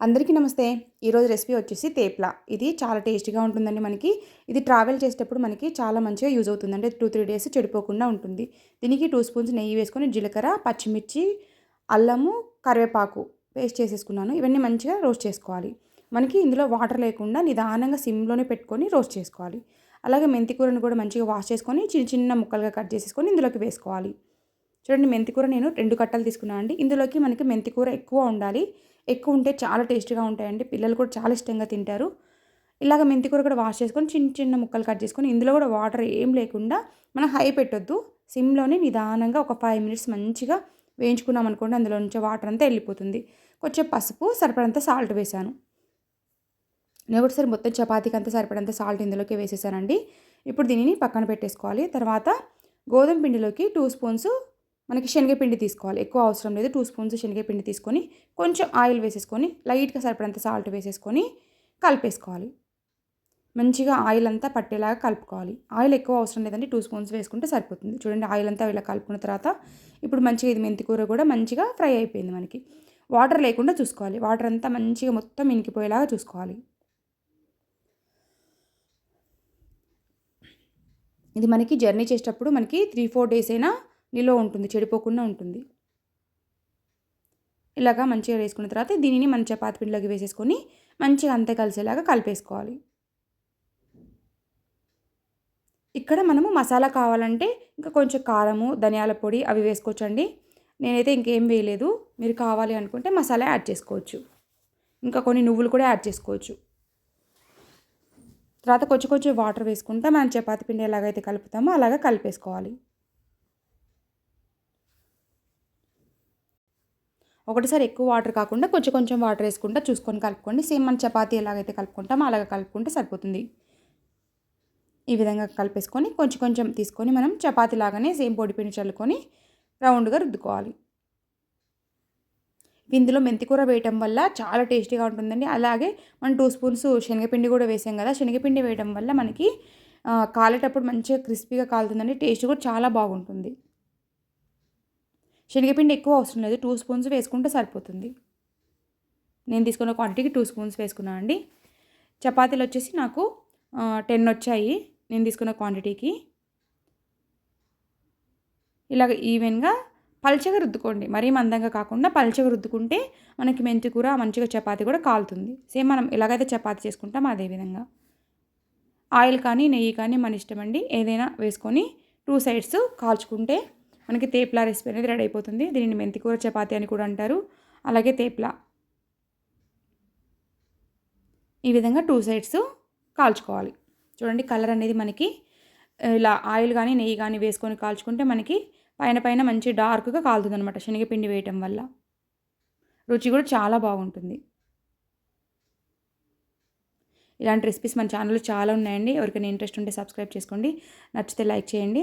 అందరికీ నమస్తే. ఈరోజు రెసిపీ వచ్చేసి తేప్లా. ఇది చాలా టేస్టీగా ఉంటుందండి మనకి. ఇది ట్రావెల్ చేసేటప్పుడు మనకి చాలా మంచిగా యూజ్ అవుతుంది అంటే టూ త్రీ డేస్ చెడిపోకుండా ఉంటుంది. దీనికి టూ స్పూన్స్ నెయ్యి వేసుకొని జీలకర్ర పచ్చిమిర్చి అల్లము కరివేపాకు పేస్ట్ చేసేసుకున్నాను. ఇవన్నీ మంచిగా రోస్ట్ చేసుకోవాలి. మనకి ఇందులో వాటర్ లేకుండా నిదానంగా సిమ్లోనే పెట్టుకొని రోస్ట్ చేసుకోవాలి. అలాగే మెంతి కూరను కూడా మంచిగా వాష్ చేసుకొని చిన్న చిన్న ముక్కలుగా కట్ చేసేసుకొని ఇందులోకి వేసుకోవాలి. చూడండి మెంతికూర నేను రెండు కట్టలు తీసుకున్నాను అండి ఇందులోకి మనకి మెంతి కూర ఎక్కువ ఉండాలి. ఎక్కువ ఉంటే చాలా టేస్ట్గా ఉంటాయండి. పిల్లలు కూడా చాలా ఇష్టంగా తింటారు. ఇలాగ మెంతి కూర కూడా వాష్ చేసుకొని చిన్న చిన్న ముక్కలు కట్ చేసుకొని ఇందులో కూడా వాటర్ ఏం లేకుండా మనం హై పెట్టొద్దు. సిమ్లోనే నిదానంగా ఒక ఫైవ్ మినిట్స్ మంచిగా వేయించుకున్నాం అనుకోండి అందులో నుంచి వాటర్ అంతా వెళ్ళిపోతుంది. కొంచెం పసుపు సరిపడంత సాల్ట్ వేసాను నేను ఒకటిసారి మొత్తం చపాతీకి అంతా సరిపడంత సాల్ట్ ఇందులోకి వేసేసానండి. ఇప్పుడు దీనిని పక్కన పెట్టేసుకోవాలి. తర్వాత గోధుమ పిండిలోకి టూ స్పూన్స్ మనకి శనగపిండి తీసుకోవాలి. ఎక్కువ అవసరం లేదు. టూ స్పూన్స్ శనగపిండి తీసుకొని కొంచెం ఆయిల్ వేసేసుకొని లైట్గా సరిపడంత సాల్ట్ వేసేసుకొని కలిపేసుకోవాలి. మంచిగా ఆయిల్ అంతా పట్టేలాగా కలుపుకోవాలి. ఆయిల్ ఎక్కువ అవసరం లేదండి. టూ స్పూన్స్ వేసుకుంటే సరిపోతుంది. చూడండి ఆయిల్ అంతా ఇలా కలుపుకున్న తర్వాత ఇప్పుడు మంచిగా ఇది మెంతి కూర కూడా మంచిగా ఫ్రై అయిపోయింది మనకి. వాటర్ లేకుండా చూసుకోవాలి. వాటర్ అంతా మంచిగా మొత్తం ఇనికిపోయేలాగా చూసుకోవాలి. ఇది మనకి జర్నీ చేసేటప్పుడు మనకి త్రీ ఫోర్ డేస్ అయినా నిలో ఉంటుంది చెడిపోకుండా ఉంటుంది. ఇలాగా మంచిగా వేసుకున్న తర్వాత దీనిని మన చపాతి పిండిలోకి వేసేసుకొని మంచిగా అంతే కలిసేలాగా కలిపేసుకోవాలి. ఇక్కడ మనము మసాలా కావాలంటే ఇంకా కొంచెం కారము ధనియాల పొడి అవి వేసుకోవచ్చండి. నేనైతే ఇంకేం వేయలేదు. మీరు కావాలి అనుకుంటే మసాలా యాడ్ చేసుకోవచ్చు. ఇంకా కొన్ని నువ్వులు కూడా యాడ్ చేసుకోవచ్చు. తర్వాత కొంచెం కొంచెం వాటర్ వేసుకుంటే మనం చపాతి పిండి ఎలాగైతే కలుపుతామో అలాగే కలిపేసుకోవాలి. ఒకటిసారి ఎక్కువ వాటర్ కాకుండా కొంచెం కొంచెం వాటర్ వేసుకుంటా చూసుకొని కలుపుకోండి. సేమ్ మన చపాతీ ఎలాగైతే కలుపుకుంటామో అలాగ కలుపుకుంటే సరిపోతుంది. ఈ విధంగా కలిపేసుకొని కొంచెం కొంచెం తీసుకొని మనం చపాతీ లాగానే సేమ్ పొడి పిండి చల్లుకొని రౌండ్గా రుద్దుకోవాలి. ఇందులో మెంతికూర వేయటం వల్ల చాలా టేస్టీగా ఉంటుందండి. అలాగే మనం టూ స్పూన్స్ శనగపిండి కూడా వేసాం కదా శనగపిండి వేయడం వల్ల మనకి కాలేటప్పుడు మంచిగా క్రిస్పీగా కాలుతుందండి. టేస్ట్ కూడా చాలా బాగుంటుంది. శనగపిండి ఎక్కువ అవసరం లేదు. టూ స్పూన్స్ వేసుకుంటే సరిపోతుంది. నేను తీసుకున్న క్వాంటిటీకి టూ స్పూన్స్ వేసుకున్నాను అండి. చపాతీలు వచ్చేసి నాకు టెన్ వచ్చాయి. నేను తీసుకున్న క్వాంటిటీకి ఇలాగ ఈవెన్గా పల్చగా రుద్దుకోండి. మరీ మందంగా కాకుండా పల్చగా రుద్దుకుంటే మనకి మెంతి కూర మంచిగా చపాతీ కూడా కాలుతుంది. సేమ్ మనం ఎలాగైతే చపాతీ చేసుకుంటాం అదే విధంగా. ఆయిల్ కానీ నెయ్యి కానీ మన ఇష్టం అండి. ఏదైనా వేసుకొని టూ సైడ్స్ కాల్చుకుంటే మనకి తేప్లా రెసిపీ అనేది రెడీ అయిపోతుంది. దీనిని మెంతికూర చపాతి అని కూడా అంటారు. అలాగే తేప్లా. ఈ విధంగా టూ సైడ్స్ కాల్చుకోవాలి. చూడండి కలర్ అనేది మనకి ఇలా ఆయిల్ కానీ నెయ్యి కానీ వేసుకొని కాల్చుకుంటే మనకి పైన పైన మంచి డార్క్గా కాలుతుంది అనమాట శనగపిండి వేయటం వల్ల. రుచి కూడా చాలా బాగుంటుంది. ఇలాంటి రెసిపీస్ మన ఛానల్లో చాలా ఉన్నాయండి. ఎవరికైనా ఇంట్రెస్ట్ ఉంటే సబ్స్క్రైబ్ చేసుకోండి. నచ్చితే లైక్ చేయండి.